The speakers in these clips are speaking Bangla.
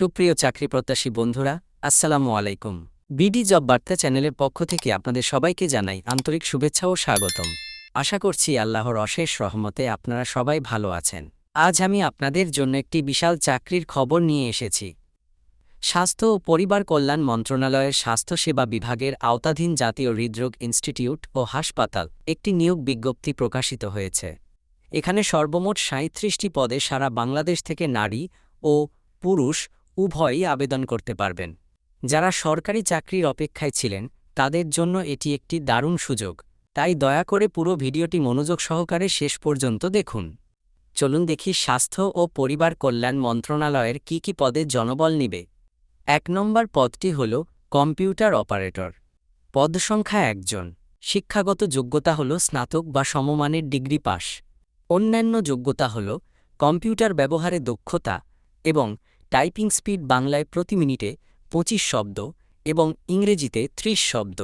সুপ্রিয় চাকরি প্রত্যাশী বন্ধুরা, আসসালামু আলাইকুম। বিডি জব বার্তা চ্যানেলের পক্ষ থেকে আপনাদের সবাইকে জানাই আন্তরিক শুভেচ্ছা ও স্বাগতম। আশা করছি আল্লাহর অশেষ রহমতে আপনারা সবাই ভালো আছেন। আজ আমি আপনাদের জন্য একটি বিশাল চাকরির খবর নিয়ে এসেছি। স্বাস্থ্য ও পরিবার কল্যাণ মন্ত্রণালয়ের স্বাস্থ্যসেবা বিভাগের আওতাধীন জাতীয় হৃদরোগ ইনস্টিটিউট ও হাসপাতাল একটি নিয়োগ বিজ্ঞপ্তি প্রকাশিত হয়েছে। এখানে সর্বমোট সাঁত্রিশটি পদে সারা বাংলাদেশ থেকে নারী ও পুরুষ উভয়ই আবেদন করতে পারবেন। যারা সরকারি চাকরির অপেক্ষায় ছিলেন, তাদের জন্য এটি একটি দারুণ সুযোগ। তাই দয়া করে পুরো ভিডিওটি মনোযোগ সহকারে শেষ পর্যন্ত দেখুন। চলুন দেখি স্বাস্থ্য ও পরিবার কল্যাণ মন্ত্রণালয়ের কি কি পদে জনবল নিবে। এক নম্বর পদটি হল কম্পিউটার অপারেটর। পদ সংখ্যা একজন। শিক্ষাগত যোগ্যতা হল স্নাতক বা সমমানের ডিগ্রি পাস অন্যান্য যোগ্যতা হল কম্পিউটার ব্যবহারে দক্ষতা এবং টাইপিং স্পিড বাংলায় প্রতি মিনিটে পঁচিশ শব্দ এবং ইংরেজিতে ত্রিশ শব্দ।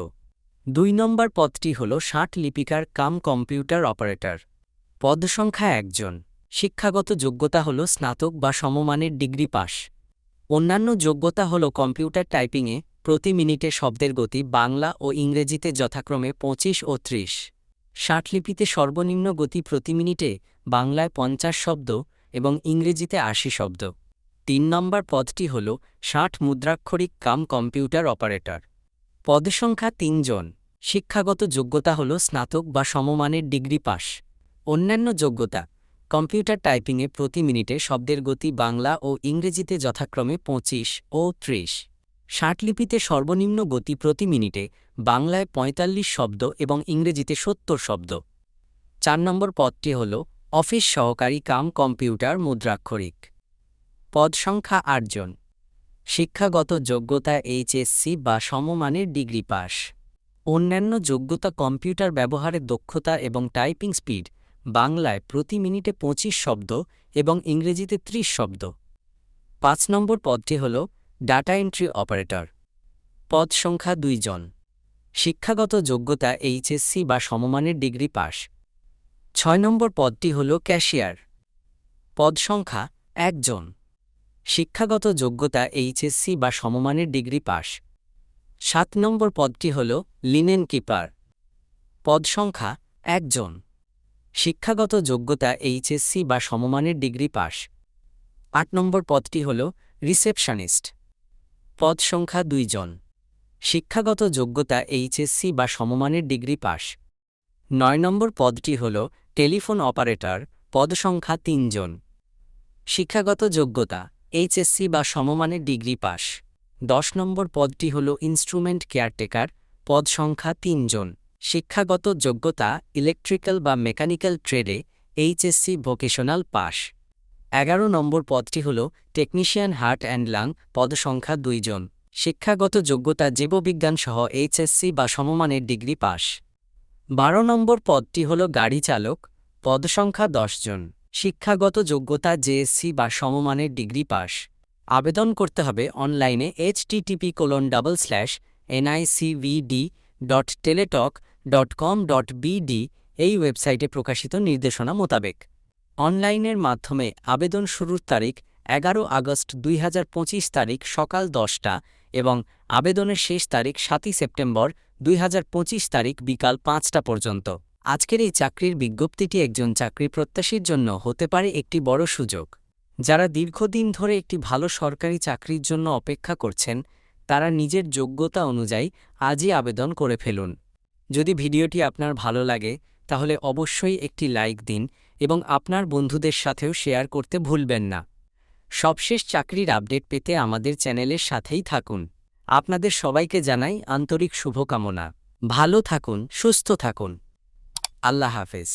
দুই নম্বর পদটি হল ষাট লিপিকার কাম কম্পিউটার অপারেটর। পদ সংখ্যা একজন। শিক্ষাগত যোগ্যতা হল স্নাতক বা সমমানের ডিগ্রি পাস। অন্যান্য যোগ্যতা হল কম্পিউটার টাইপিংয়ে প্রতি মিনিটে শব্দের গতি বাংলা ও ইংরেজিতে যথাক্রমে পঁচিশ ও ত্রিশ। ষাটলিপিতে সর্বনিম্ন গতি প্রতি মিনিটে বাংলায় পঞ্চাশ শব্দ এবং ইংরেজিতে আশি শব্দ। তিন নম্বর পদটি হল ষাট মুদ্রাক্ষরিক কাম কম্পিউটার অপারেটর। পদসংখ্যা তিনজন শিক্ষাগত যোগ্যতা হল স্নাতক বা সমমানের ডিগ্রি পাস। অন্যান্য যোগ্যতা, কম্পিউটার টাইপিংয়ে প্রতি মিনিটে শব্দের গতি বাংলা ও ইংরেজিতে যথাক্রমে পঁচিশ ও ত্রিশ। ষাটলিপিতে সর্বনিম্ন গতি প্রতি মিনিটে বাংলায় ৪৫ শব্দ এবং ইংরেজিতে সত্তর শব্দ। চার নম্বর পদটি হল অফিস সহকারী কাম কম্পিউটার মুদ্রাক্ষরিক। পদ সংখ্যা আটজন শিক্ষাগত যোগ্যতা এইচএসসি বা সমমানের ডিগ্রি পাস। অন্যান্য যোগ্যতা কম্পিউটার ব্যবহারের দক্ষতা এবং টাইপিং স্পিড, বাংলায় প্রতি মিনিটে পঁচিশ শব্দ এবং ইংরেজিতে ত্রিশ শব্দ। পাঁচ নম্বর পদটি হল ডাটা এন্ট্রি অপারেটর। পদ সংখ্যা দুইজন শিক্ষাগত যোগ্যতা এইচএসসি বা সমমানের ডিগ্রি পাস। ছয় নম্বর পদটি হল ক্যাশিয়ার। পদ সংখ্যা একজন শিক্ষাগত যোগ্যতা এইচএসসি বা সমমানের ডিগ্রি পাস। সাত নম্বর পদটি হল লিনেন কিপার। পদ সংখ্যা একজন। শিক্ষাগত যোগ্যতা এইচএসসি বা সমমানের ডিগ্রি পাস। আট নম্বর পদটি হল রিসেপশনিস্ট। পদ সংখ্যা দুইজন। শিক্ষাগত যোগ্যতা এইচএসসি বা সমমানের ডিগ্রি পাস। নয় নম্বর পদটি হল টেলিফোন অপারেটর। পদ সংখ্যা তিনজন। শিক্ষাগত যোগ্যতা এইচএসসি বা সমমানের ডিগ্রি পাস। দশ নম্বর পদটি হল ইনস্ট্রুমেন্ট কেয়ারটেকার পদ সংখ্যা তিনজন শিক্ষাগত যোগ্যতা ইলেকট্রিক্যাল বা মেকানিক্যাল ট্রেডে এইচএসসি ভোকেশনাল পাস এগারো নম্বর পদটি হল টেকনিশিয়ান হার্ট অ্যান্ড লাং পদসংখ্যা দুইজন শিক্ষাগত যোগ্যতা, জীববিজ্ঞান সহ এইচএসসি বা সমমানের ডিগ্রি পাস। বারো নম্বর পদটি হল গাড়ি চালক পদসংখ্যা জন। শিক্ষাগত যোগ্যতা জেএসসি বা সমমানের ডিগ্রি পাস। আবেদন করতে হবে অনলাইনে HTTP colon double slash NICVD dot Teletalk dot com dot BD এই ওয়েবসাইটে প্রকাশিত নির্দেশনা মোতাবেক। অনলাইনের মাধ্যমে আবেদন শুরুর তারিখ এগারো আগস্ট দুই হাজার পঁচিশ তারিখ সকাল দশটা এবং আবেদনের শেষ তারিখ সাতই সেপ্টেম্বর দুই হাজার পঁচিশ তারিখ বিকাল পাঁচটা পর্যন্ত। আজকের এই চাকরির বিজ্ঞপ্তিটি একজন চাকরি প্রত্যাশীর জন্য হতে পারে একটি বড় সুযোগ। যারা দীর্ঘদিন ধরে একটি ভালো সরকারি চাকরির জন্য অপেক্ষা করছেন, তারা নিজের যোগ্যতা অনুযায়ী আজই আবেদন করে ফেলুন। যদি ভিডিওটি আপনার ভালো লাগে, তাহলে অবশ্যই একটি লাইক দিন এবং আপনার বন্ধুদের সাথেও শেয়ার করতে ভুলবেন না। সবশেষ চাকরির আপডেট পেতে আমাদের চ্যানেলের সাথেই থাকুন। আপনাদের সবাইকে জানাই আন্তরিক শুভকামনা। ভালো থাকুন, সুস্থ থাকুন। আল্লাহ হাফেজ।